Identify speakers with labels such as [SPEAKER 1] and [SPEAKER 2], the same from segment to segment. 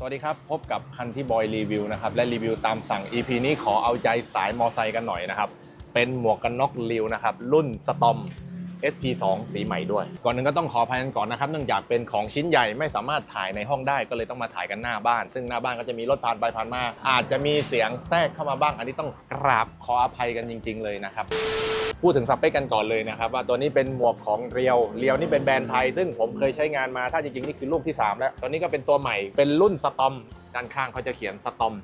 [SPEAKER 1] สวัสดีครับ พบกับคันที่บอยรีวิวนะครับ และรีวิวตามสั่ง EP นี้ขอเอาใจสายมอไซค์กันหน่อยนะครับ เป็นหมวกกันน็อกริวนะครับ รุ่นสตอม SP2 สีใหม่ด้วย ก่อนหนึ่งก็ต้องขออภัยกันก่อนนะครับ เนื่องจากเป็นของชิ้นใหญ่ไม่สามารถถ่ายในห้องได้ก็เลยต้องมาถ่ายกันหน้าบ้าน ซึ่งหน้าบ้านก็จะมีรถผ่านไปผ่านมา อาจจะมีเสียงแทรกเข้ามาบ้าง อันนี้ต้องกราบขออภัยกันจริง ๆ เลยนะครับพูดถึงสเปคกันก่อนเลยนะครับว่าตัวนี้เป็นหมวกของเรียวเรียวนี่เป็นแบรนด์ไทย ซึ่งผมเคยใช้งานมาถ้าจริงๆนี่คือลูกที่ 3 แล้วตัวนี้ก็เป็นตัวใหม่เป็นรุ่นสตอมด้านข้างเขาจะเขียนสตอม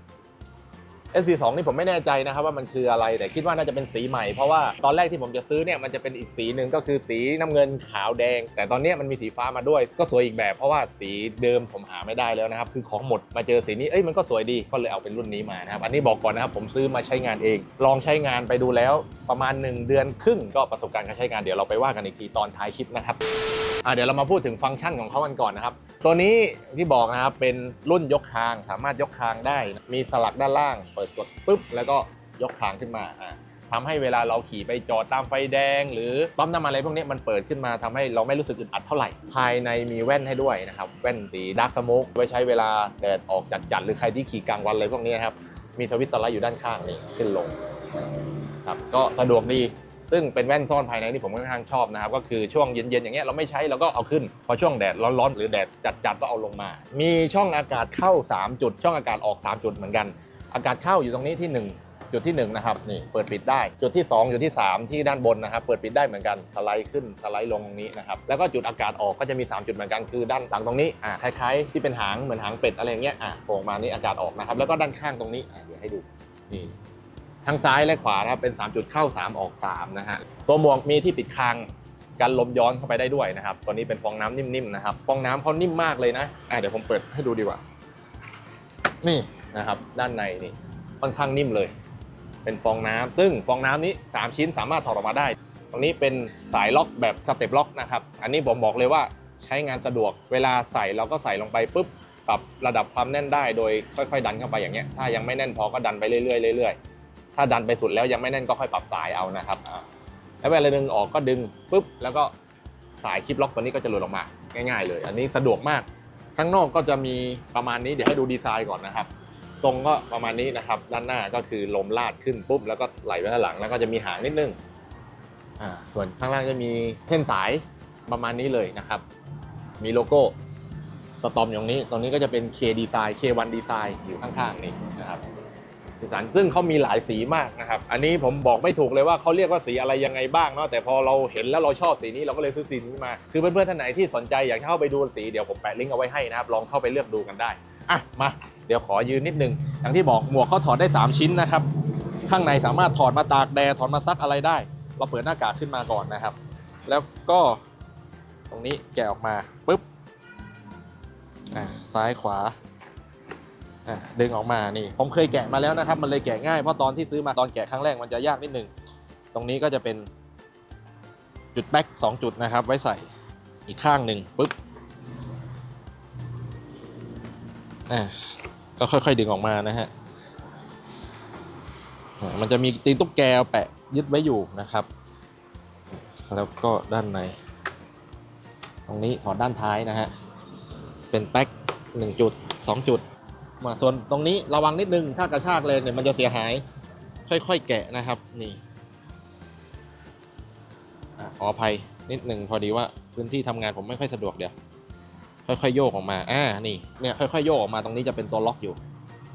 [SPEAKER 1] S42 นี่ผมไม่แน่ใจนะครับว่ามันคืออะไรแต่คิดว่าน่าจะเป็นสีใหม่ เพราะว่าตอนแรกที่ผมจะซื้อเนี่ยมันจะเป็นอีกสีหนึ่งก็คือสีน้ำเงินขาวแดง แต่ตอนนี้มันมีสีฟ้ามาด้วย ก็สวยอีกแบบเพราะว่าสีเดิมผมหาไม่ได้แล้วนะครับคือของหมดมาเจอสีนี้เอ้ยมันก็สวยดีก็เลยเอาเป็นรุ่นนี้มานะครับอันนี้บอกก่อนนะครับผมซื้อมาใช้งานเอง ลองใช้งานไปดูแล้วประมาณ 1 เดือนครึ่งก็ประสบการณ์การใช้งานเดี๋ยวเราไปว่ากันอีกทีตอนท้ายคลิปนะครับอะเดี๋ยวเรามาพูดถึงฟังก์ชันของเขากันก่อนนะครับ ตัวนี้ที่บอกนะครับเป็นรุ่นยกคางสามารถยกคางได้ มีสลักด้านล่าง เปิดกดปุ๊บแล้วก็ยกคางขึ้นมาอะทำให้เวลาเราขี่ไปจอดตามไฟแดง หรือปั๊มน้ำมันอะไรพวกนี้มันเปิดขึ้นมาทำให้เราไม่รู้สึกอึดอัดเท่าไหร่ ภายในมีแว่นให้ด้วยนะครับ แว่นสีดาร์กสโมกไว้ใช้เวลาแดดออกจัดๆหรือใครที่ขี่กลางวันอะไรพวกนี้นะครับ มีสวิตช์สไลด์อยู่ด้านข้างนี่ขึ้นลงครับก็สะดวกดี ซึ่งเป็นแว่นซ่อนภายในที่ผมค่อนข้างชอบนะครับ ก็คือช่วงเย็นๆอย่างเงี้ยเราไม่ใช้เราก็เอาขึ้น พอช่วงแดดร้อนๆหรือแดดจัดๆก็เอาลงมา มีช่องอากาศเข้า 3 จุด ช่องอากาศออก 3 จุดเหมือนกัน อากาศเข้าอยู่ตรงนี้ที่ 1 จุดที่ 1 นะครับนี่เปิดปิดได้จุดที่ 2 จุดที่ 3 ที่ด้านบนนะครับ เปิดปิดได้เหมือนกันสไลด์ขึ้นสไลด์ลงตรงนี้นะครับแล้วก็จุดอากาศออกก็จะมี 3 จุดเหมือนกันคือด้านหลังตรงนี้อ่าคล้ายๆ ที่เป็นหางเหมือนหางเป็ดอะไรอย่างเงี้ยอ่าโผล่มานี่อากาศออกนะครับแล้วก็ด้านข้างตรงนี้อ่าเดี๋ยวให้ดูนี่ ทั้งซ้ายและขวานะครับเป็น 3 จุดเข้า 3 ออก3นะฮะตัวหมวกมีที่ปิดคางกันลมย้อนเข้าไปได้ด้วยนะครับตัวนี้เป็นฟองน้ำนิ่มๆนะครับฟองน้ำเขานิ่มมากเลยนะอะเดี๋ยวผมเปิดให้ดูดีกว่า นี่นะครับ ด้านในนี่ค่อนข้างนิ่มเลย เป็นฟองน้ำซึ่งฟองน้ำนี้ 3 ชิ้นสามารถถอดออกมาได้ ตรงนี้เป็นสายล็อกแบบสเต็ปล็อกนะครับ อันนี้ผมบอกเลยว่าใช้งานสะดวกเวลาใส่เราก็ใส่ลงไปปุ๊บปรับระดับความแน่นได้โดยค่อย ๆ ดันเข้าไปอย่างเงี้ยถ้ายังไม่แน่นพอก็ดันไปเรื่อยๆเรื่อยๆ ถ้าดันไปสุดแล้วยังไม่แน่นก็ค่อยปรับสายเอานะครับแล้วเวลาดึงออกก็ดึงปุ๊บแล้วก็สายคลิปล็อกตัวนี้ก็จะหลุดออกมา ง่าย ๆ เลย อันนี้สะดวกมากข้างนอกก็จะมีประมาณนี้เดี๋ยวให้ดูดีไซน์ก่อนนะครับ ทรงก็ประมาณนี้นะครับ ด้านหน้าก็คือลมลาดขึ้นปุ๊บแล้วก็ไหลไปด้านหลังแล้วก็จะมีหางนิดนึงอ่าส่วนข้างล่างจะมีเส้นสายประมาณนี้เลยนะครับ มีโลโก้สตอมอยู่ตรงนี้ตรงนี้ก็จะเป็น K Design K1 Design อยู่ข้างๆนี่นะครับ สีสันซึ่งเขามีหลายสีมากนะครับ อันนี้ผมบอกไม่ถูกเลยว่าเขาเรียกว่าสีอะไรยังไงบ้างเนาะแต่พอเราเห็นแล้วเราชอบสีนี้เราก็เลยซื้อสีนี้มา คือเพื่อนๆท่านไหนที่สนใจอยากเข้าไปดูสีเดี๋ยวผมแปะลิงก์เอาไว้ให้นะครับลองเข้าไปเลือกดูกันได้อะมาเดี๋ยวขอยืนนิดนึงอย่างที่บอกหมวกเขาถอดได้ 3 ชิ้นนะครับ ข้างในสามารถถอดมาตากแดดถอดมาซักอะไรได้ เราเปิดหน้ากากขึ้นมาก่อนนะครับ แล้วก็ตรงนี้แกะออกมาปุ๊บอะซ้ายขวา อะดึงออกมานี่ ผมเคยแกะมาแล้วนะครับ มันเลยแกะง่ายเพราะตอนที่ซื้อมาตอนแกะครั้งแรกมันจะยากนิดหนึ่งตรงนี้ก็จะเป็นจุดแบ็กสองจุดนะครับ ไว้ใส่อีกข้างหนึ่งปุ๊บอะก็ค่อยๆดึงออกมานะฮะมันจะมีตีนตุ๊กแกแปะยึดไว้อยู่นะครับ แล้วก็ด้านใน ตรงนี้ถอดด้านท้ายนะฮะ เป็นแป๊กหนึ่งจุดสองจุด มาส่วนตรงนี้ระวังนิดนึง ถ้ากระชากเลยเนี่ยมันจะเสียหาย ค่อยๆแกะนะครับ นี่อขออภัยนิดหนึ่งพอดีว่าพื้นที่ทำงานผมไม่ค่อยสะดวกเดี๋ยว ค่อยๆโยกออกมาอ่านี่เนี่ยค่อยๆโยกออกมาตรงนี้จะเป็นตัวล็อกอยู่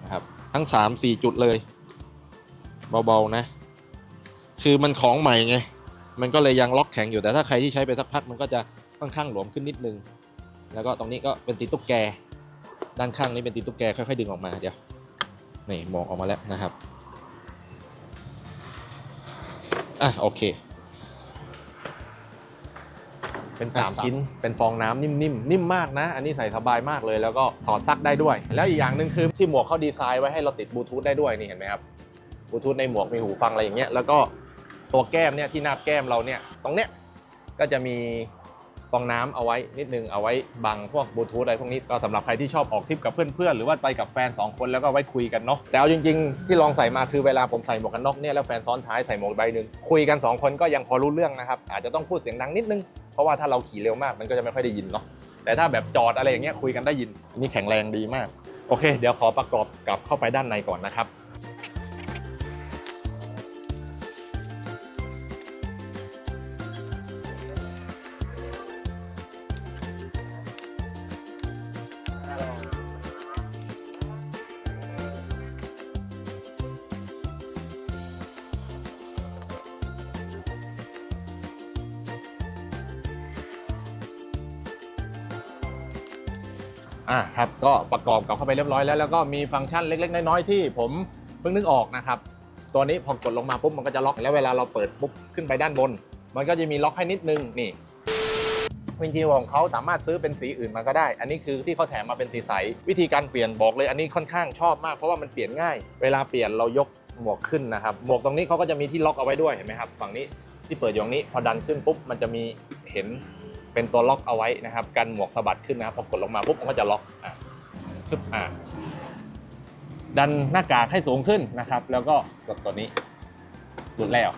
[SPEAKER 1] นะครับ ทั้ง 3 4 จุดเลย เบาๆนะ คือมันของใหม่ไงมันก็เลยยังล็อกแข็งอยู่แต่ถ้าใครที่ใช้ไปสักพักมันก็จะค่อนข้างหลวมขึ้นนิดนึง แล้วก็ตรงนี้ก็เป็นตีตุ๊กแก ด้านข้างนี้เป็นตีนตุ๊กแกค่อยๆดึงออกมาเดี๋ยวนี่มองออกมาแล้วนะครับอะโอเค เป็น3ชิ้น เป็นฟองน้ำนิ่มๆ นิ่มมากนะ อันนี้ใส่สบายมากเลย แล้วก็ถอดซักได้ด้วย แล้วอีกอย่างหนึ่งคือที่หมวกเขาดีไซน์ไว้ให้เราติดบลูทูธได้ด้วยนี่เห็นไหมครับบลูทูธในหมวกมีหูฟังอะไรอย่างเงี้ย แล้วก็ตัวแก้มเนี่ยที่หน้าแก้มเราเนี่ย ตรงเนี้ยก็จะมี ฟองน้ำเอาไว้นิดนึงเอาไว้บังพวกบลูทูธอะไรพวกนี้ก็สำหรับใครที่ชอบออกทริปกับเพื่อนๆ หรือว่าไปกับแฟน 2 คนแล้วก็ไว้คุยกันเนาะแต่เอาจริงๆ ที่ลองใส่มาคือเวลาผมใส่หมวกกันน็อกเนี่ยแล้วแฟนซ้อนท้ายใส่หมวกใบหนึ่งคุยกัน 2 คนก็ยังพอรู้เรื่องนะครับอาจจะต้องพูดเสียงดังนิดนึงเพราะว่าถ้าเราขี่เร็วมากมันก็จะไม่ค่อยได้ยินเนาะแต่ถ้าแบบจอดอะไรอย่างเงี้ยคุยกันได้ยินอันนี้แข็งแรงดีมากโอเค เดี๋ยวขอประกอบกลับเข้าไปด้านในก่อนนะครับ อะครับก็ประกอบกับเข้าไปเรียบร้อยแล้วแล้วก็มีฟังก์ชันเล็ก ๆ น้อยๆที่ผมเพิ่งนึกออกนะครับตัวนี้พอกดลงมาปุ๊บมันก็จะล็อกแล้วเวลาเราเปิดปุ๊บขึ้นไปด้านบน มันก็จะมีล็อกให้นิดนึงนี่วินจิวของเขาสามารถซื้อเป็นสีอื่นมาก็ได้ อันนี้คือที่เขาแถมมาเป็นสีใส วิธีการเปลี่ยนบอกเลย อันนี้ค่อนข้างชอบมากเพราะว่ามันเปลี่ยนง่าย เวลาเปลี่ยนเรายกหมวกขึ้นนะครับ หมวกตรงนี้เขาก็จะมีที่ล็อกเอาไว้ด้วยเห็นไหมครับ ฝั่งนี้ที่เปิดอยู่ตรงนี้พอดันขึ้นปุ๊บมันจะมีเห็น เป็นตัวล็อกเอาไว้นะครับกันหมวกสะบัดขึ้นนะครับพอกดลงมาปุ๊บมันก็จะล็อกอะซึบอ่าดันหน้ากากให้สูงขึ้นนะครับ แล้วก็กดตัวนี้หลุดแล้ว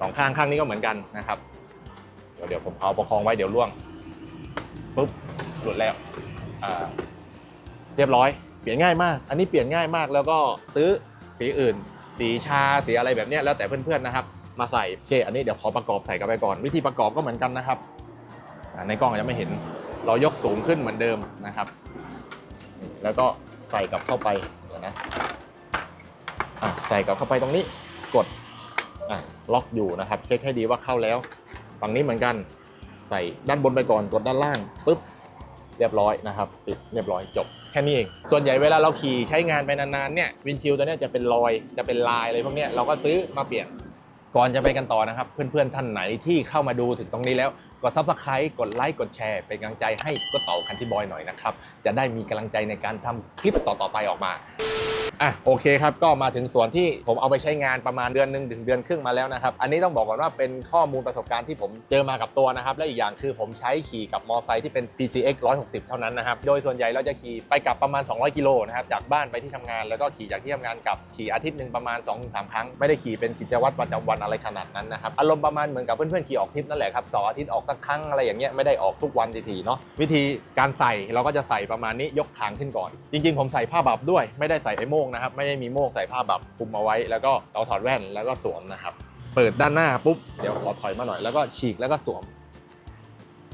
[SPEAKER 1] สองข้างข้างนี้ก็เหมือนกันนะครับเดี๋ยวเดี๋ยวผมเอาประคองไว้เดี๋ยวล่วงปุ๊บหลุดแล้วอ่าเรียบร้อยเปลี่ยนง่ายมาก อันนี้เปลี่ยนง่ายมากแล้วก็ซื้อสีอื่น สีชาสีอะไรแบบนี้แล้วแต่เพื่อนๆนะครับ มาใส่เช่อันนี้เดี๋ยวขอประกอบใส่กันไปก่อน วิธีประกอบก็เหมือนกันนะครับ ในกล้องอาจจะไม่เห็นเรายกสูงขึ้นเหมือนเดิมนะครับ แล้วก็ใส่กลับเข้าไปเดี๋ยวนะอะใส่กลับเข้าไปตรงนี้กดอะล็อกอยู่นะครับ เช็คให้ดีว่าเข้าแล้วฝั่งนี้เหมือนกันใส่ด้านบนไปก่อนกดด้านล่างปุ๊บเรียบร้อยนะครับปิดเรียบร้อยจบแค่นี้เอง ส่วนใหญ่เวลาเราขี่ใช้งานไปนานๆเนี่ยวินชิลตัวนี้จะเป็นรอยจะเป็นลายอะไรพวกนี้เราก็ซื้อมาเปลี่ยน ก่อนจะไปกันต่อนะครับ เพื่อนๆท่านไหนที่เข้ามาดูถึงตรงนี้แล้วกดซับสไครต์กดไลค์กดแชร์เป็นกำลังใจให้ก็เต่าคันที่บอยหน่อยนะครับ จะได้มีกำลังใจในการทำคลิปต่อๆไปออกมา อะโอเคครับก็มาถึงส่วนที่ผมเอาไปใช้งานประมาณเดือนหนึ่งถึงเดือนครึ่งมาแล้วนะครับ อันนี้ต้องบอกก่อนว่าเป็นข้อมูลประสบการณ์ที่ผมเจอมากับตัวนะครับ และอีกอย่างคือผมใช้ขี่กับมอไซค์ที่เป็น PCX 160 เท่านั้นนะครับ โดยส่วนใหญ่เราจะขี่ไปกลับประมาณ 200 กิโลนะครับจากบ้านไปที่ทำงานแล้วก็ขี่จากที่ทำงานกลับขี่อาทิตย์หนึ่งประมาณ 2-3 ครั้ง ไม่ได้ขี่เป็นกิจวัตรประจำวันอะไรขนาดนั้นนะครับอารมณ์ประมาณเหมือนกับเพื่อนๆขี่ออกทริปนั่นแหละครับสาร์อาทิตย์ออกสักครั้งอะไรอย่างเงี้ยไม่ได้ออกทุกวันทีเนาะวิธีการใส่เราก็จะใส่ประมาณนี้ยกคางขึ้นก่อน จริง ๆ ผมใส่ผ้าบับด้วยไม่ได้ใส่ไอโม่งนะครับ ไม่ได้มีโม่งใส่ผ้าบับคลุมเอาไว้ แล้วก็เราถอดแว่นแล้วก็สวมนะครับ เปิดด้านหน้าปุ๊บเดี๋ยวขอถอยมาหน่อยแล้วก็ฉีกแล้วก็สวม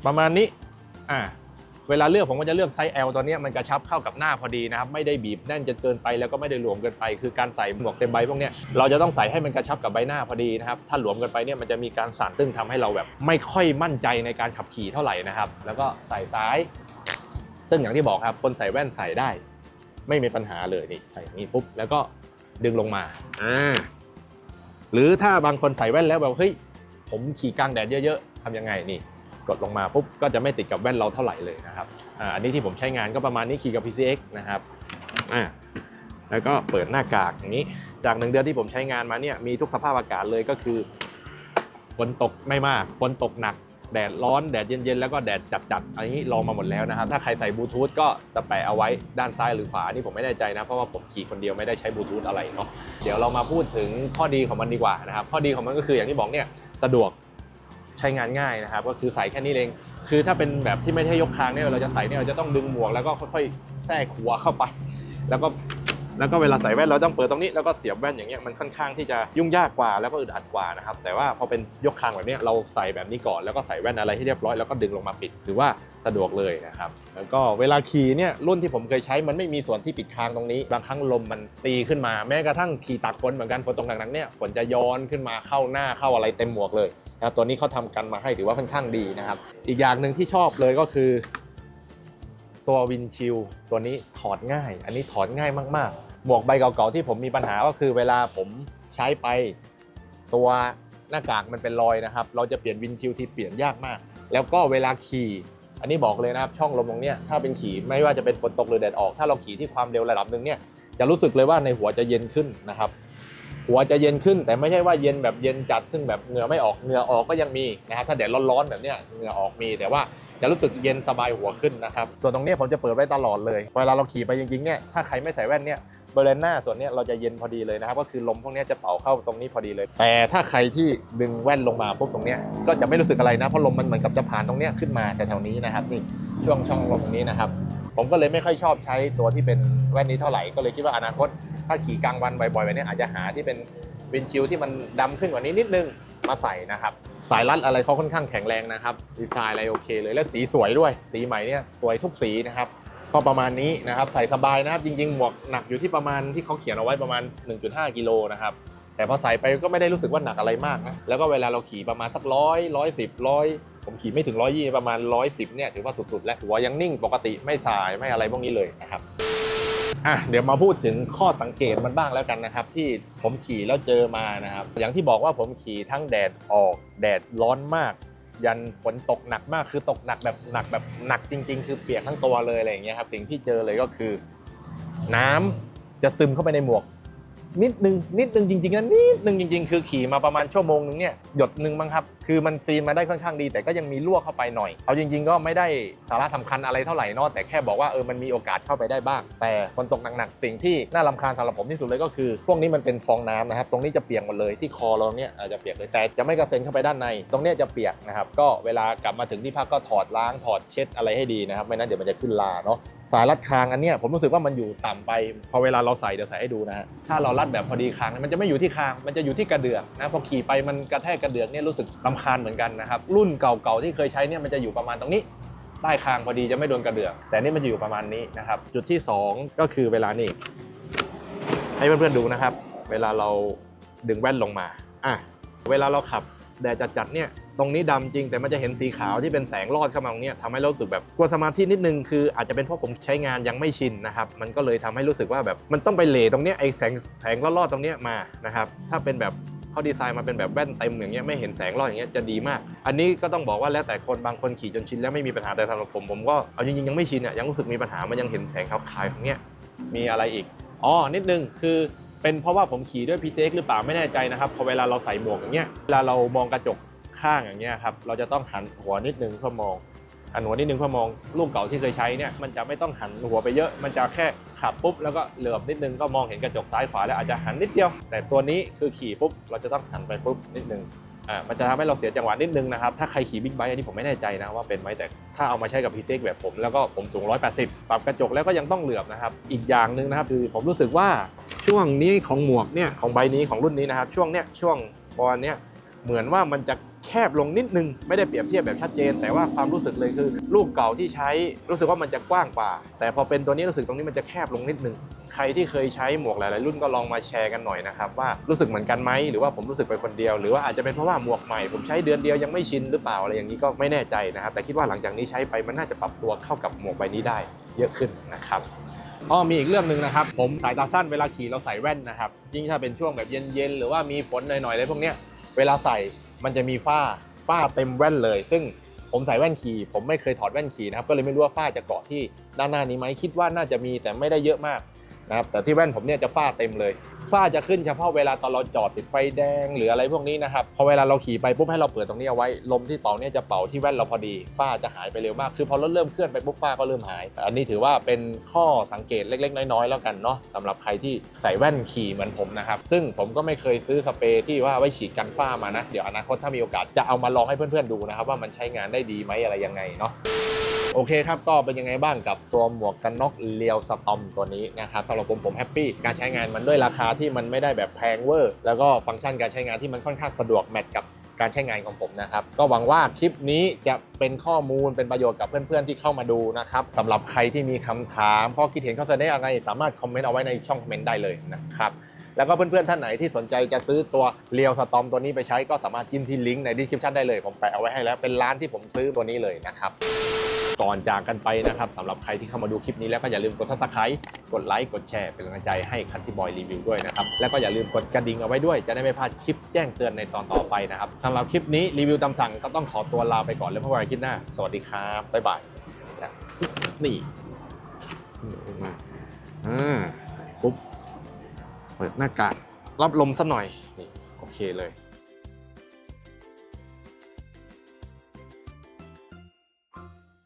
[SPEAKER 1] ประมาณนี้อ่าเวลาเลือกผมก็จะเลือกไซส์ L ตัวเนี้ยมันกระชับเข้ากับหน้าพอดีนะครับ ไม่ได้บีบแน่นจนเกินไปแล้วก็ไม่ได้หลวมเกินไป คือการใส่หมวกเต็มใบพวกเนี้ยเราจะต้องใส่ให้มันกระชับกับใบหน้าพอดีนะครับ ถ้าหลวมเกินไปเนี่ยมันจะมีการสั่นซึ่งทำให้เราแบบ ไม่ค่อยมั่นใจในการขับขี่เท่าไหร่นะครับ แล้วก็ใส่ซ้าย ซึ่งอย่างที่บอกครับคนใส่แว่นใส่ได้ ไม่มีปัญหาเลยนี่ใส่อย่างนี้ปุ๊บแล้วก็ดึงลงมาอ่าหรือถ้าบางคนใส่แว่นแล้วแบบเฮ้ยผมขี่กลางแดดเยอะๆทำยังไงนี่ กดลงมาปุ๊บก็จะไม่ติดกับแว่นเราเท่าไหร่เลยนะครับอ่าอันนี้ที่ผมใช้งานก็ประมาณนี้ขี่กับ PCX นะครับอ่าแล้วก็เปิดหน้ากากอย่างนี้ จากหนึ่งเดือนที่ผมใช้งานมาเนี่ยมีทุกสภาพอากาศเลยก็คือ ฝนตกไม่มาก ฝนตกหนัก แดดร้อนแดดเย็นๆ แล้วก็แดดจัดๆ อันนี้ลองมาหมดแล้วนะครับ ถ้าใครใส่บลูทูธก็จะแปะเอาไว้ด้านซ้ายหรือขวา นี่ผมไม่แน่ใจนะ เพราะว่าผมขี่คนเดียวไม่ได้ใช้บลูทูธอะไรเนาะ เดี๋ยวเรามาพูดถึงข้อดีของมันดีกว่านะครับ ข้อดีของมันก็คืออย่างที่บอกเนี่ยสะดวกใช้งานง่ายนะครับ ก็คือใส่แค่นี้เอง คือถ้าเป็นแบบที่ไม่ใช่ยกคางเนี่ยเราจะใส่เนี่ยเราจะต้องดึงหมวกแล้วก็ค่อยๆ แทรกหัวเข้าไป แล้วก็ แล้วก็เวลาใส่แว่นเราต้องเปิดตรงนี้แล้วก็เสียบแว่นอย่างเงี้ยมันค่อนข้างที่จะยุ่งยากกว่าแล้วก็อึดอัดกว่านะครับแต่ว่าพอเป็นยกคางแบบนี้เราใส่แบบนี้ก่อนแล้วก็ใส่แว่นอะไรให้เรียบร้อยแล้วก็ดึงลงมาปิดถือว่าสะดวกเลยนะครับแล้วก็เวลาขี่เนี่ยรุ่นที่ผมเคยใช้มันไม่มีส่วนที่ปิดคางตรงนี้ บางครั้งลมมันตีขึ้นมาแม้กระทั่งขี่ตากฝนเหมือนกันฝนตกหนักๆเนี่ยฝนจะย้อนขึ้นมาเข้าหน้าเข้าอะไรเต็มหมวกเลยนะครับตัวนี้เขาทำกันมาให้ถือว่าค่อนข้างดีนะครับอีกอย่างหนึ่งที่ชอบเลยก็คือ ตัววินชิลตัวนี้ถอดง่าย อันนี้ถอดง่ายมากๆ หมวกใบเก่าๆที่ผมมีปัญหาก็คือเวลาผมใช้ไป ตัวหน้ากากมันเป็นรอยนะครับ เราจะเปลี่ยนวินชิลที่เปลี่ยนยากมาก แล้วก็เวลาขี่ อันนี้บอกเลยนะครับช่องลมตรงเนี้ยถ้าเป็นขี่ไม่ว่าจะเป็นฝนตกหรือแดดออก ถ้าเราขี่ที่ความเร็วระดับหนึ่งเนี่ยจะรู้สึกเลยว่าในหัวจะเย็นขึ้นนะครับ หัวจะเย็นขึ้น แต่ไม่ใช่ว่าเย็นแบบเย็นจัดซึ่งแบบเหงื่อไม่ออกเหงื่อออกก็ยังมีนะครับถ้าแดดร้อนๆแบบเนี้ยเหงื่อออกมีแต่ว่า จะรู้สึกเย็นสบายหัวขึ้นนะครับ ส่วนตรงนี้ผมจะเปิดไว้ตลอดเลย เวลาเราขี่ไปจริงๆเนี่ย ถ้าใครไม่ใส่แว่นเนี่ยบริเวณหน้าส่วนนี้เราจะเย็นพอดีเลยนะครับ ก็คือลมพวกนี้จะเป่าเข้าตรงนี้พอดีเลย แต่ถ้าใครที่ดึงแว่นลงมาปุ๊บตรงนี้ก็จะไม่รู้สึกอะไรนะเพราะลมมันเหมือนกับจะผ่านตรงนี้ขึ้นมาแต่แถวนี้นะครับนี่ช่วงช่องลมนี้นะครับ ผมก็เลยไม่ค่อยชอบใช้ตัวที่เป็นแว่นนี้เท่าไหร่ก็เลยคิดว่าอนาคต ถ้าขี่กลางวันบ่อยๆแบบนี้อาจจะหาที่เป็นวินชิลที่มันดำขึ้นกว่านี้นิดนึง มาใส่นะครับ สายรัดอะไรเขาค่อนข้างแข็งแรงนะครับ ดีไซน์อะไรโอเคเลยและสีสวยด้วย สีใหม่เนี่ยสวยทุกสีนะครับก็ประมาณนี้นะครับใส่สบายนะครับจริงๆหมวกหนักอยู่ที่ประมาณที่เขาเขียนเอาไว้ประมาณ 1.5 กิโลนะครับแต่พอใส่ไปก็ไม่ได้รู้สึกว่าหนักอะไรมากนะแล้วก็เวลาเราขี่ประมาณสักร้อยร้อยสิบร้อยผมขี่ไม่ถึงร้อยยี่ประมาณร้อยสิบเนี่ยถือว่าสุดๆ แล้วหัวยังนิ่งปกติไม่สายไม่อะไรพวกนี้เลยนะครับ อะเดี๋ยวมาพูดถึงข้อสังเกตมันบ้างแล้วกันนะครับ ที่ผมขี่แล้วเจอมานะครับ อย่างที่บอกว่าผมขี่ทั้งแดดออกแดดร้อนมาก ยันฝนตกหนักมากคือตกหนักแบบหนักแบบหนักจริง ๆ คือเปียกทั้งตัวเลยอะไรอย่างเงี้ยครับสิ่งที่เจอเลยก็คือ น้ำจะซึมเข้าไปในหมวก นิดนึงนิดนึงจริงๆนะนิดนึงจริง ๆ คือขี่มาประมาณชั่วโมงนึงเนี่ยหยดนึงมั้งครับคือมันซีนมาได้ค่อนข้างดี แต่ก็ยังมีรั่วเข้าไปหน่อย เอาจริง ๆ ก็ไม่ได้สาระสำคัญอะไรเท่าไหร่นอะแต่แค่บอกว่าเออมันมีโอกาสเข้าไปได้บ้าง แต่ฝนตกหนักๆสิ่งที่น่ารำคาญสำหรับผมที่สุดเลยก็คือ พวกนี้มันเป็นฟองน้ำนะครับ ตรงนี้จะเปียกหมดเลยที่คอเราเนี่ยอาจจะเปียกเลยแต่จะไม่กระเซ็นเข้าไปด้านใน ตรงเนี้ยจะเปียกนะครับก็เวลากลับมาถึงที่พักก็ถอดล้างถอดเช็ดอะไรให้ดีนะครับไม่นั้นเดี๋ยวมันจะขึ้นลาเนาะสายรัดคางอันเนี้ยผมรู้สึกว่ามันอยู่ต่ำไป พอเวลาเราใส่เดี๋ยวใส่ให้ดูนะฮะถ้าเรารัดแบบพอดีคางมันจะไม่อยู่ที่คางมันจะอยู่ที่กระเดือกนะพอขี่ไปมันกระแทกกระเดือกเนี่ยรู้สึกลำคาญเหมือนกันนะครับ รุ่นเก่าๆที่เคยใช้เนี่ยมันจะอยู่ประมาณตรงนี้ ใต้คางพอดีจะไม่โดนกระเดือกแต่นี่มันจะอยู่ประมาณนี้นะครับ จุดที่สองก็คือเวลานี่ให้เพื่อนๆดูนะครับ เวลาเราดึงแว่นลงมาอะเวลาเราขับแดดจัดๆเนี่ยตรงนี้ดำจริงแต่มันจะเห็นสีขาวที่เป็นแสงลอดเข้ามาตรงเนี้ยทำให้รู้สึกแบบกวนสมาธินิดนึงคืออาจจะเป็นเพราะผมใช้งานยังไม่ชินนะครับ มันก็เลยทำให้รู้สึกว่าแบบมันต้องไปเหลตรงเนี้ยไอ้แสงแสงลอดๆตรงเนี้ยมานะครับ ถ้าเป็นแบบ เขาดีไซน์มาเป็นแบบแว่นเต็มอย่างเงี้ยไม่เห็นแสงลอดอย่างเงี้ยจะดีมาก อันนี้ก็ต้องบอกว่าแล้วแต่คนบางคนขี่จนชินแล้วไม่มีปัญหาแต่สำหรับผมผมก็เอาจริงๆยังไม่ชินอะยังรู้สึกมีปัญหามันยังเห็นแสงขาวๆของเนี้ยมีอะไรอีกอ๋อนิดนึงคือเป็นเพราะว่าผมขี่ด้วย PCX หรือเปล่าไม่แน่ใจนะครับพอเวลาเราใส่หมวกอย่างเงี้ยเวลาเรามองกระจกข้างอย่างเงี้ยครับเราจะต้องหันหัวนิดนึงเพื่อมอง หันหัวนิดนึงเพื่อมองลูกเก่าที่เคยใช้เนี่ยมันจะไม่ต้องหันหัวไปเยอะ มันจะแค่ขับปุ๊บแล้วก็เหลือบนิดนึงก็มองเห็นกระจกซ้ายขวาแล้วอาจจะหันนิดเดียว แต่ตัวนี้คือขี่ปุ๊บเราจะต้องหันไปปุ๊บนิดนึงอ่ามันจะทำให้เราเสียจังหวะนิดนึงนะครับถ้าใครขี่บิ๊กไบค์อันนี้ผมไม่แน่ใจนะว่าเป็นไหมแต่ถ้าเอามาใช้กับ PCX แบบผมแล้วก็ผมสูง 180 ปรับกระจกแล้วก็ยังต้องเหลือบนะครับอีกอย่างหนึ่งนะครับคือผมรู้สึกว่าช่วงนี้ของหมวกเนี่ยของใบนี้ของรุ่นนี้นะครับช่วงเนี้ยช่วงบอลเนี้ยเหมือนว่ามันจะ แคบลงนิดนึง ไม่ได้เปรียบเทียบแบบชัดเจน แต่ว่าความรู้สึกเลยคือ ลูกเก่าที่ใช้รู้สึกว่ามันจะกว้างกว่า แต่พอเป็นตัวนี้รู้สึกตรงนี้มันจะแคบลงนิดนึง ใครที่เคยใช้หมวกหลาย ๆ รุ่นก็ลองมาแชร์กันหน่อยนะครับว่ารู้สึกเหมือนกันไหมหรือว่าผมรู้สึกไปคนเดียว หรือว่าอาจจะเป็นเพราะว่าหมวกใหม่ผมใช้เดือนเดียวยังไม่ชินหรือเปล่าอะไรอย่างนี้ก็ไม่แน่ใจนะครับแต่คิดว่าหลังจากนี้ใช้ไปมันน่าจะปรับตัวเข้ากับหมวกใบนี้ได้ เยอะขึ้นนะครับอ้อมีอีกเรื่องหนึ่งนะครับ ผมสายตาสั้นเวลาขี่เราใส่แว่นนะครับยิ่งถ้าเป็นช่วงแบบเย็นๆหรือว่ามีฝนหน่อยๆอะไรพวกเนี้ยเวลาใส่ มันจะมีฝ้าฝ้าเต็มแว่นเลย ซึ่งผมใส่แว่นขี่ผมไม่เคยถอดแว่นขี่นะครับก็เลยไม่รู้ว่าฝ้าจะเกาะที่ด้านหน้านี้ไหมคิดว่าน่าจะมีแต่ไม่ได้เยอะมากนะครับแต่ที่แว่นผมเนี่ยจะฝ้าเต็มเลยฝ้าจะขึ้นเฉพาะเวลาตอนเราจอดติดไฟแดงหรืออะไรพวกนี้นะครับพอเวลาเราขี่ไปปุ๊บให้เราเปิดตรงนี้เอาไว้ลมที่เป่าเนี่ยจะเป่าที่แว่นเราพอดี ฝ้าจะหายไปเร็วมาก คือพอรถเริ่มเคลื่อนไปปุ๊บฝ้าก็เริ่มหาย อันนี้ถือว่าเป็นข้อสังเกตเล็ก ๆ น้อยๆ แล้วกันเนาะสำหรับใครที่ใส่แว่นขี่เหมือนผมนะครับซึ่งผมก็ไม่เคยซื้อสเปรย์ที่ว่าไว้ฉีดกันฝ้ามานะเดี๋ยวอนาคตถ้ามีโอกาสจะเอามาลองให้เพื่อนๆดูนะครับว่ามันใช้งานได้ดีไหมอะไรยังไงเนาะโอเคครับ ก็เป็นยังไงบ้างกับตัวหมวกกันน็อกเลียวสตอมตัวนี้นะครับสำหรับผมผมแฮปปี้การใช้งานมันด้วยราคาที่มันไม่ได้แบบแพงเวอร์ แล้วก็ฟังก์ชันการใช้งานที่มันค่อนข้างสะดวกแมทกับการใช้งานของผมนะครับ ก็หวังว่าคลิปนี้จะเป็นข้อมูลเป็นประโยชน์กับเพื่อนๆที่เข้ามาดูนะครับสำหรับใครที่มีคำถามข้อคิดเห็นเข้าใจได้ยังไงสามารถคอมเมนต์เอาไว้ในช่องคอมเมนต์ได้เลยนะครับแล้วก็เพื่อนๆ ท่านไหนที่สนใจจะซื้อตัวเรียวสตอมตัวนี้ไปใช้ก็สามารถจิ้มที่ลิงก์ในดีสคริปชันได้เลย ผมแปะเอาไว้ให้แล้วเป็นร้านที่ผมซื้อตัวนี้เลยนะครับ ก่อนจากกันไปนะครับสำหรับใครที่เข้ามาดูคลิปนี้แล้วก็อย่าลืมกดซับสไครต์กดไลค์กดแชร์เป็นกำลังใจให้คันที่บอยรีวิวด้วยนะครับแล้วก็อย่าลืมกดกระดิ่งเอาไว้ด้วย จะได้ไม่พลาดคลิปแจ้งเตือนในตอนต่อไปนะครับสำหรับคลิปนี้รีวิวตามสั่งก็ต้องขอตัวลาไปก่อนแล้วพบกันคลิปหน้า สวัสดีครับบ๊ายบายนะนี่มาอ่าปุ๊บเปิดหน้ากากรับลมสักหน่อยนี่โอเคเลย